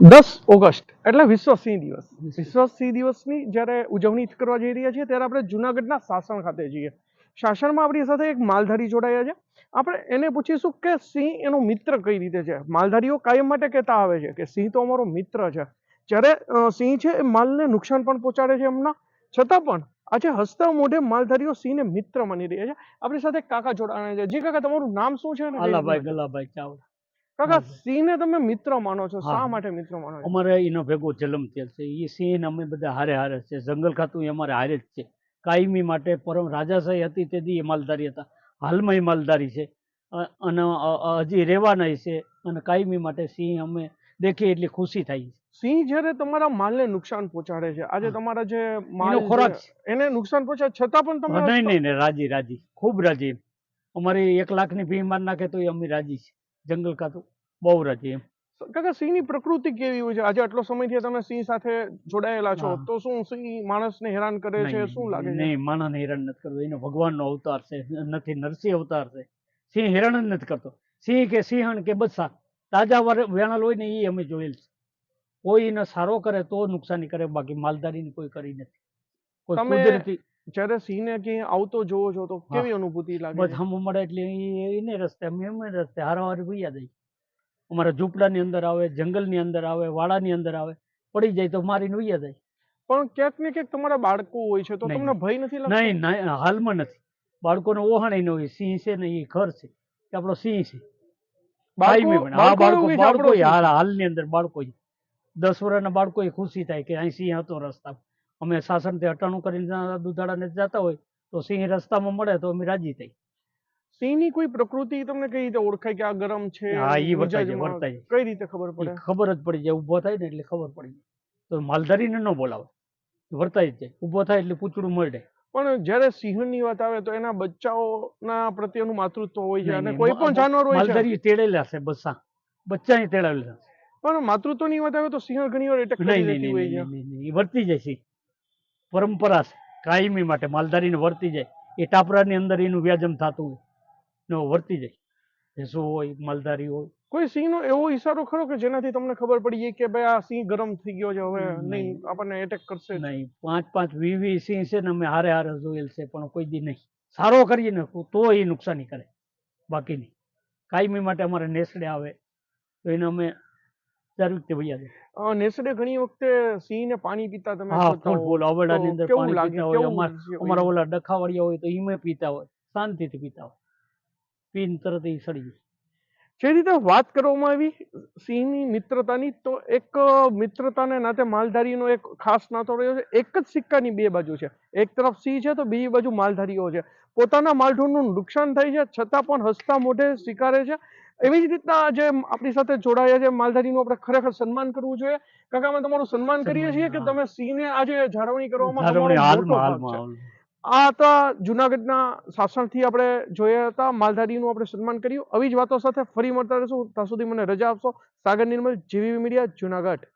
દસ ઓગસ્ટ એટલે વિશ્વ સિંહ દિવસ. વિશ્વ સિંહ દિવસની જ્યારે ઉજવણી કરવા જઈ રહ્યા છીએ ત્યારે આપણે જુનાગઢના સાસણ ખાતે જઈએ. શાસનમાં આપણી સાથે એક માલધારી જોડાયા છે. આપણે એને પૂછીશું કે સિંહ એનો મિત્ર કઈ રીતે છે? માલધારીઓ કાયમ માટે કહેતા આવે છે કે સિંહ તો અમારો મિત્ર છે. જ્યારે સિંહ છે એ માલને નુકસાન પણ પહોંચાડે છે એમના. છતાં પણ આજે હસતા મોઢે માલધારીઓ સિંહને મિત્ર માની રહ્યા છે. આપણી સાથે કાકા જોડાયા છે. જે કાકા તમારું નામ શું છે રીતના? ગલાભાઈ ચાવડા. કાકા હા. સિંહને તમે મિત્ર માનો છો શા માટે મિત્ર માનો છો? અમારે એનો ભેગો જલમ થયેલ છે. એ સિંહ અમે બધા હારે હારે છે. જંગલ ખાતું એ અમારે હારે જ છે. કાયમી માટે પરમ રાજાશાહી હતી તેથી એ માલધારી હતા. હાલમાં એ માલધારી છે. અને હજી રહેવાના છે અને કાયમી માટે સિંહ અમે દેખીએ એટલી ખુશી થાય સિંહ જ્યારે તમારા માલને નુકસાન પહોંચાડે છે આજે. તમારા જે માલ ખોરાક એને નુકસાન પહોંચાડે છતાં પણ તમે નહીં નહીં રાજી રાજી. ખૂબ રાજી. એમ અમારી એક લાખની ફી માર નાખે તો એ અમે રાજી છે. જંગલ કાતું બહુ રાજી એમ. કાકા સિંહની પ્રકૃતિ કેવી હોય છે? આજે આટલો સમયથી તમે સિંહ સાથે જોડાયેલા છો તો શું સિંહ માણસને હેરાન કરે છે? શું લાગે છે? નહીં માણસને હેરાન નથી કરતો. એનો ભગવાનનો અવતાર છે નથી નરસિંહ અવતાર છે. સિંહ હેરાન જ નથી કરતો. સિંહ કે સિંહણ કે બસા તાજા વેણાલ હોય ને એ અમે જોયેલ છે. કોઈ એને સારો કરે તો નુકસાની કરે બાકી માલધારીને કોઈ કરી નથી. કોઈ કુદરતી જ્યારે સિંહને કે આવતો જોવો છો તો કેવી અનુભૂતિ લાગે? બધા મળે એટલે એને રસ્તે અમે એમ રસ્તે હારાહાર ભૈયા જાય અમારા ઝૂંપડાની અંદર આવે જંગલની અંદર આવે વાડાની અંદર આવે પડી જાય તો મારીને વૈયા જાય પણ ક્યાંક ને ક્યાંક તમારા બાળકો હોય છે તો તમને ભય નથી લાગતો? નહીં નહીં હાલમાં નથી. બાળકોને ઓહાણે ન હોય સિંહ છે ને એ ઘર છે કે આપણો સિંહ છે. બાળકો હાલ હાલની અંદર બાળકો દસ વર્ષના બાળકો ખુશી થાય કે અહીં સિંહ હતો રસ્તા અમે સાસણથી હટાણું કરીને દુધાળાને જતા હોય તો સિંહ રસ્તામાં મળે તો અમે રાજી થઈ. સિંહની કોઈ પ્રકૃતિ તમને કઈ રીતે ઓળખાય કે આ ગરમ છે? હા, એ વર્તાય છે, વર્તાય છે. કઈ રીતે ખબર પડે? ખબર જ પડી જાય ઊભો થાય ને એટલે ખબર પડી જાય. તો માલધારીને ન બોલાવે. વર્તાય જ જાય. ઊભો થાય એટલે પૂછડું મળે. પણ જ્યારે સિંહની વાત આવે તો એના બચ્ચાઓના પ્રત્યેનું માતૃત્વ હોય છે અને કોઈ પણ જાનવર હોય છે? માલધારી તેડેલા છે બચ્ચા. બચ્ચા તેડાવેલા પણ માતૃત્વની વાત આવે તો સિંહ ઘણી વાર એટેક કરી દેતી હોય છે. વર્તી જાય છે પરંપરા છે. કાયમી માટે માલધારીને વર્તી જાય. એ ટાપરાની અંદર એનું વ્યાજમ થતું હોય. ને વર્તી જાય. ભેંસો હોય માલધારી હોય. કોઈ સિંહનો એવો ઈશારો ખરો કે જેનાથી તમને ખબર પડી જાય કે ભાઈ આ સિંહ ગરમ થઈ ગયો છે હવે નહીં. આપણને એટેક કરશે નહીં. પાંચ પાંચ વી વી સિંહ છે ને અમે હારે હારે જોયેલ છે પણ કોઈ દી નહીં. સારો કરીએ ને તો એ નુકસાની કરે. બાકી નહીં. કાયમી માટે અમારે નેસડે આવે. તો એને અમે ચાર રીતે વૈયા જાય નેસડે ઘણી વખતે સિંહને પાણી પીતા તમે હા અંદર પાણી પીતા હોય કેવું અમાર- ઓલા ડખાવાળિયા હોય તો ઈમે પીતા હોય શાંતિથી પીતા હોય. પીને તરત એ સડી જાય. જે રીતે વાત કરવામાં આવી સિંહની મિત્રતાની તો એક મિત્રતાને નાતે માલધારીનો એક ખાસ નાતો રહ્યો છે એક જ સિક્કાની બે બાજુ છે. એક તરફ સિંહ છે તો બીજી બાજુ માલધારીઓ છે. પોતાના માલઢોરનું નુકસાન થાય છે છતાં પણ હસતા મોઢે સ્વીકારે છે એવી જ રીતના જે આપણી સાથે જોડાયા છે માલધારીનું આપણે ખરેખર સન્માન કરવું જોઈએ. કાકા અમે તમારું સન્માન કરીએ છીએ કે તમે સિંહને આજે જાળવણી કરવામાં. આ હતા જુનાગઢના શાસનથી આપણે જોયા હતા માલધારીનું આપણે સન્માન કર્યું. આવી જ વાતો સાથે ફરી મળતા રહીશું. ત્યાં સુધી મને રજા આપશો. સાગર નિર્મલ જીવી મીડિયા જુનાગઢ.